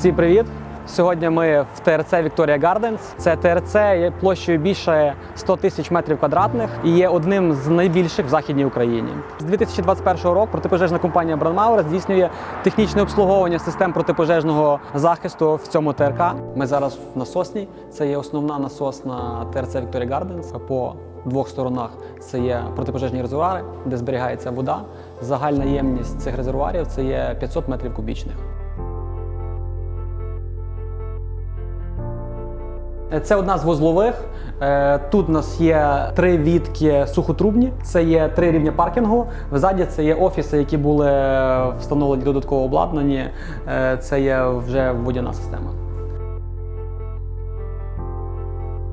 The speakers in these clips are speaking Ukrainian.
Всім привіт! Сьогодні ми в ТРЦ Вікторія Гарденс. Це ТРЦ площею більше 100 тисяч метрів квадратних і є одним з найбільших в західній Україні. З 2021 року протипожежна компанія Бранмауер здійснює технічне обслуговування систем протипожежного захисту в цьому ТРК. Ми зараз в насосній. Це є основна насосна ТРЦ Вікторія Гарденс. По двох сторонах це є протипожежні резервуари, де зберігається вода. Загальна ємність цих резервуарів це є 500 метрів кубічних. Це одна з вузлових. Е, Тут у нас є три відки сухотрубні, це є три рівня паркінгу. Взаді це є офіси, які були встановлені додатково обладнані. Е, Це є вже водяна система.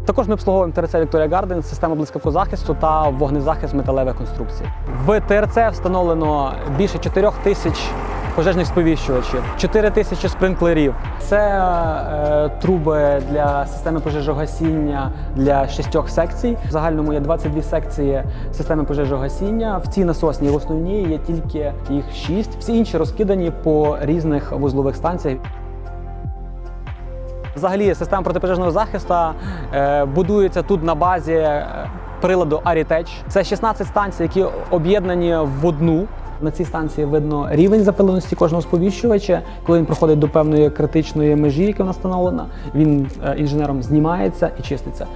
Також ми обслуговуємо ТРЦ Вікторія Гарден, систему блискавку захисту та вогнезахист металевих конструкцій. В ТРЦ встановлено більше 4 тисяч пожежних сповіщувачів, 4 тисячі спринклерів. Це е, труби для системи пожежогасіння для шістьох секцій. В загальному є 22 секції системи пожежогасіння. В цій насній в основній є тільки їх 6. Всі інші розкидані по різних вузлових станціях. Взагалі, система протипожежного захисту е, будується тут на базі е, приладу Ariteч. Це 16 станцій, які об'єднані в одну. На цій станції видно рівень запиленості кожного сповіщувача. Коли він проходить до певної критичної межі, яка вона встановлена, він е, інженером знімається і чиститься.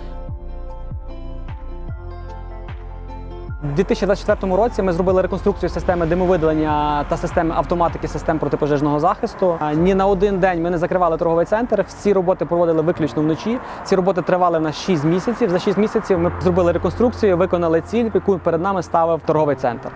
У 2024 році ми зробили реконструкцію системи димовидалення та системи автоматики систем протипожежного захисту. Ні на один день ми не закривали торговий центр. Всі роботи проводили виключно вночі. Ці роботи тривали на 6 місяців. За 6 місяців ми зробили реконструкцію, виконали ціль, яку перед нами ставив торговий центр.